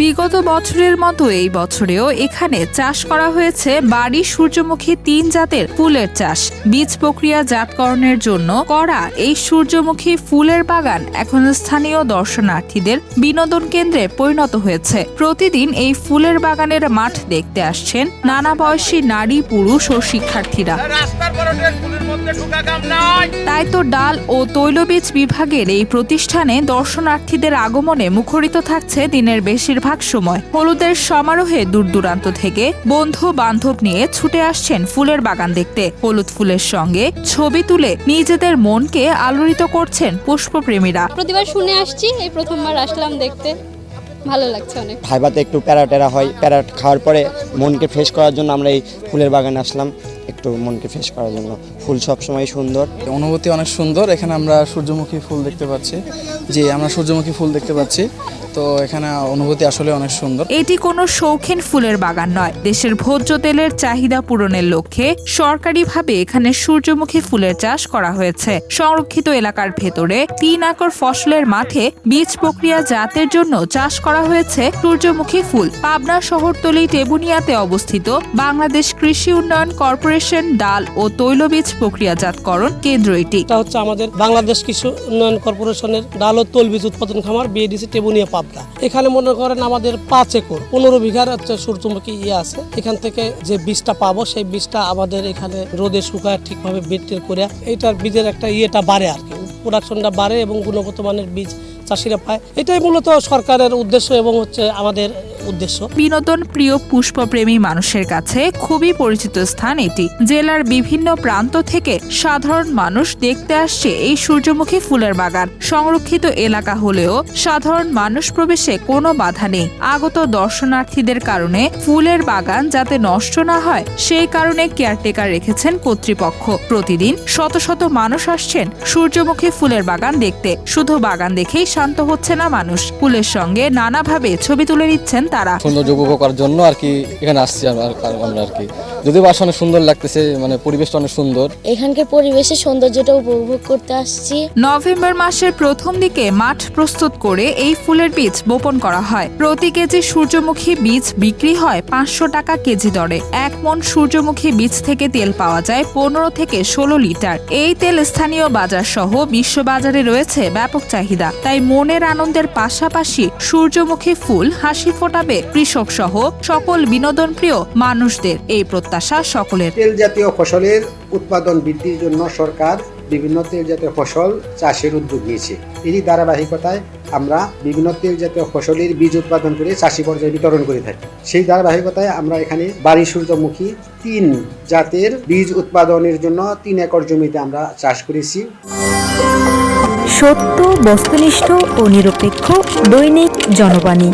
বিগত বছরের মতো এই বছরেও এখানে চাষ করা হয়েছে বাড়ি সূর্যমুখী তিন জাতের ফুলের চাষ। বীজ প্রক্রিয়া জাতকরণের জন্য করা এই সূর্যমুখী ফুলের বাগান এখন স্থানীয় দর্শনার্থীদের বিনোদন কেন্দ্রে পরিণত হয়েছে। প্রতিদিন এই ফুলের বাগানের মাঠ দেখতে আসছেন নানা বয়সী নারী পুরুষ ও শিক্ষার্থীরা। তাই তো ডাল ও তৈলবীজ বিভাগের এই প্রতিষ্ঠানে দর্শনার্থীদের আগমনে মুখরিত থাকছে দিনের বেশিরভাগ সময় হলুদের সমারোহে দূর দূরান্ত থেকে বন্ধু বান্ধব নিয়ে ছুটে আসছেন ফুলের বাগান দেখতে। হলুদ ফুলের সঙ্গে ছবি তুলে নিজেদের মনকে আলোড়িত করছেন পুষ্পপ্রেমীরা। প্রতিবার শুনে আসছি এই প্রথমবার আসলাম দেখতে। ভালো লাগছে অনেক। ভাইবাতে একটু প্যারাটেরা হয় প্যারাট খাওয়ার পরে মনকে ফ্রেশ করার জন্য আমরা এই ফুলের বাগানে আসলাম একটু মনকে ফ্রেশ করার জন্য। ফুল সবসময় সুন্দর। অনুভূতি অনেক সুন্দর। এখানে আমরা সূর্যমুখী ফুল দেখতে পাচ্ছি। জি আমরা সূর্যমুখী ফুল দেখতে পাচ্ছি। তো এখানে অনুভূতি আসলে অনেক সুন্দর। এটি কোনো শৌখিন ফুলের বাগান নয়। দেশের ভোজ্য তেলের চাহিদা পূরণের লক্ষ্যে সরকারিভাবে এখানে সূর্যমুখী ফুলের চাষ করা হয়েছে। সংরক্ষিত এলাকার ভেতরে তিন একর ফসলের মাঠে বীজ প্রক্রিয়া জাতের জন্য চাষ করা হয়েছে সূর্যমুখী ফুল। পাবনা শহরতলি টেবুনিয়াতে অবস্থিত বাংলাদেশ কৃষি উন্নয়ন কর্পোরেশন ডাল ও তৈলবীজ প্রক্রিয়াজাতকরণ কেন্দ্র এটি। হচ্ছে আমাদের বাংলাদেশ কৃষি উন্নয়ন কর্পোরেশনের ডাল ও তৈলবীজ উৎপাদন খামার, বিএডিসি টেবুনিয়া পাবনা এখানে মনে করেন আমাদের পাঁচ একর, পনেরো বিঘার হচ্ছে সূর্যমুখী ইয়ে আছে। এখান থেকে যে বীজটা পাবো, সেই বীজটা আমাদের এখানে রোদে শুকায় ঠিকভাবে বেটের করে এইটার বীজের একটা ইয়েটা বাড়ে আর কি। প্রোডাকশনটা বাড়ে এবং গুণগত মানের বীজ চাষিরা পায়। এটাই মূলত সরকারের উদ্দেশ্য এবং হচ্ছে আমাদের উদ্দেশ্য? বিনোদন প্রিয় পুষ্পপ্রেমী মানুষের কাছে খুবই পরিচিত স্থান এটি। জেলার বিভিন্ন প্রান্ত থেকে সাধারণ মানুষ দেখতে আসছে এই সূর্যমুখী ফুলের বাগান। সংরক্ষিত এলাকা হলেও সাধারণ মানুষ প্রবেশে কোনো বাধা নেই। আগত দর্শনার্থীদের কারণে ফুলের বাগান যাতে নষ্ট না হয়, সেই কারণে কেয়ারটেকার রেখেছেন কর্তৃপক্ষ। প্রতিদিন শত শত মানুষ আসছেন সূর্যমুখী ফুলের বাগান দেখতে। শুধু বাগান দেখেই শান্ত হচ্ছে না মানুষ। ফুলের সঙ্গে নানাভাবে ছবি তুলে নিচ্ছেন তারা। সৌন্দর্য উপভোগ করার জন্য আর কি এখানে আসছি আমরা আর- কি। যদিও বাসা অনেক সুন্দর লাগতেছে মানে পরিবেশটা অনেক সুন্দর। এখানকার পরিবেশের সৌন্দর্যটা উপভোগ করতে আসছি। নভেম্বর মাসের প্রথম দিকে মাঠ প্রস্তুত করে এই ফুলের বীজ বপন করা হয়। প্রতি কেজি সূর্যমুখী বীজ বিক্রি হয় পাঁচশো টাকা কেজি দরে। এক মন সূর্যমুখী বীজ থেকে তেল পাওয়া যায় পনেরো থেকে ষোলো লিটার। এই তেল স্থানীয় বাজার সহ বিশ্ববাজারে রয়েছে ব্যাপক চাহিদা। তাই মনের আনন্দের পাশাপাশি সূর্যমুখী ফুল হাসি ফোটাবে কৃষক সহ সকল বিনোদনপ্রিয় মানুষদের এই প্রত্যাশা সকলের। তেল জাতীয় ফসলের উৎপাদন বৃদ্ধির জন্য সরকার বিভিন্ন তেল জাতীয় ফসল চাষের উদ্যোগ নিয়েছে। এরই ধারাবাহিকতায় আমরা বিভিন্ন তেল জাতীয় ফসলের বীজ উৎপাদন করে চাষি পর্যায়ে বিতরণ করে থাকি। সেই ধারাবাহিকতায় আমরা এখানে বাড়ি সূর্যমুখী তিন জাতের বীজ উৎপাদনের জন্য তিন একর জমিতে আমরা চাষ করেছি। সত্য বস্তুনিষ্ঠ ও নিরপেক্ষ দৈনিক জনবাণী।